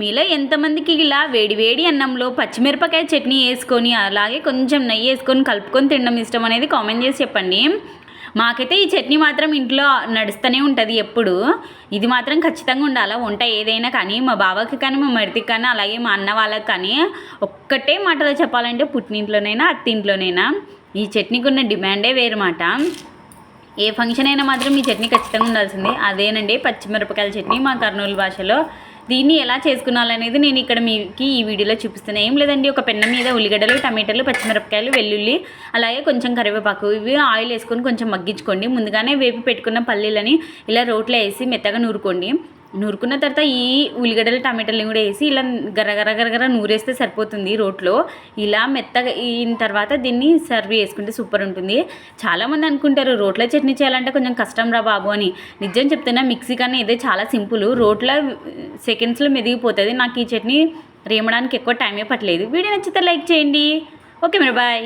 మీలో ఎంతమందికి ఇలా వేడి వేడి అన్నంలో పచ్చిమిరపకాయ చట్నీ వేసుకొని అలాగే కొంచెం నెయ్యి వేసుకొని కలుపుకొని తినడం ఇష్టం అనేది కామెంట్ చేసి చెప్పండి. మాకైతే ఈ చట్నీ మాత్రం ఇంట్లో నడుస్తూనే ఉంటుంది ఎప్పుడు. ఇది మాత్రం ఖచ్చితంగా ఉండాలి? వంట ఏదైనా కానీ మా బావకి కానీ మా మరిదికి కానీ అలాగే మా అన్న వాళ్ళకి కానీ ఒక్కటే మాటలో చెప్పాలంటే పుట్టినింట్లోనైనా అత్తింట్లోనైనా ఈ చట్నీకి ఉన్న డిమాండే వేరుమాట. ఏ ఫంక్షన్ అయినా మాత్రం ఈ చట్నీ ఖచ్చితంగా ఉండాల్సిందే. అదేనండి పచ్చిమిరపకాయల చట్నీ మా కర్నూలు భాషలో. దీన్ని ఎలా చేసుకున్నాలనేది నేను ఇక్కడ మీకు ఈ వీడియోలో చూపిస్తున్నాను ఏం లేదండి ఒక పెన్న మీద ఉల్లిగడ్డలు టమాటాలు పచ్చిమిరపకాయలు వెల్లుల్లి అలాగే కొంచెం కరివేపాకు ఇవి ఆయిల్ వేసుకొని కొంచెం మగ్గించుకోండి. ముందుగానే వేపి పెట్టుకున్న పల్లీలని ఇలా రోట్లో వేసి మెత్తగా నూరుకోండి. నూరుకున్న తర్వాత ఈ ఉల్లిగడ్డలు టమాటాలు కూడా వేసి ఇలా గరగర గరగర నూరేస్తే సరిపోతుంది రోట్లో. ఇలా మెత్తగా అయిన తర్వాత దీన్ని సర్వ్ చేసుకుంటే సూపర్ ఉంటుంది. చాలామంది అనుకుంటారు రోట్లో చట్నీ చేయాలంటే కొంచెం కష్టం రా బాబు అని. నిజం చెప్తున్నా మిక్సీ కన్నా ఇదే చాలా సింపుల్. రోట్లో సెకండ్స్లో మెదిగిపోతుంది. నాకు ఈ చట్నీ రేమడానికి ఎక్కువ టైమే పట్టలేదు. వీడియో నచ్చితే లైక్ చేయండి. ఓకే మరి బాయ్.